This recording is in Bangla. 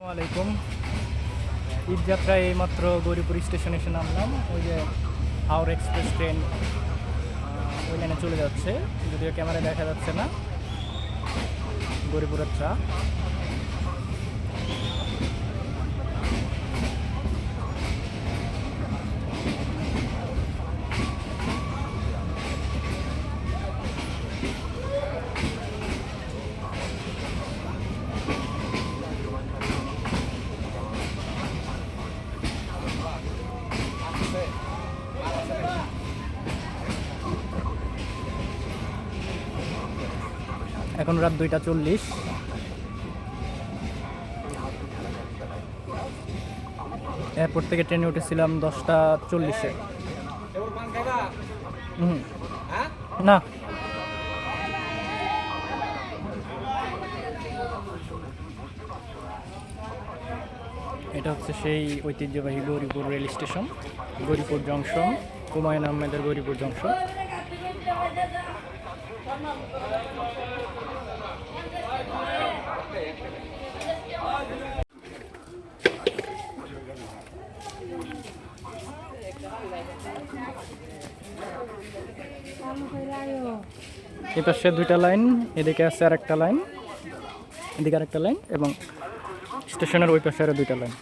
আলাইকুম। ঈদযাত্রায় এইমাত্র গৌরীপুর স্টেশন এসে নামলাম। ওই যে হাওড় এক্সপ্রেস ট্রেন ওই লাইনে চলে যাচ্ছে। যদিও ক্যামেরায় দেখা যাচ্ছে না। গৌরীপুরের ট্রাক এখন রাত দুইটা চল্লিশ। এয়ারপোর্ট থেকে ট্রেনে উঠেছিলাম দশটা চল্লিশে। না। এটা হচ্ছে সেই ঐতিহ্যবাহী Gauripur rail station, Gauripur junction, Humayun আহমেদের গৌরীপুর জংশন। এই পাশে দুইটা লাইন, এদিকে আছে আর একটা লাইন, এদিকে আর একটা লাইন, এবং স্টেশনের ওই পাশে আরও দুইটা লাইন।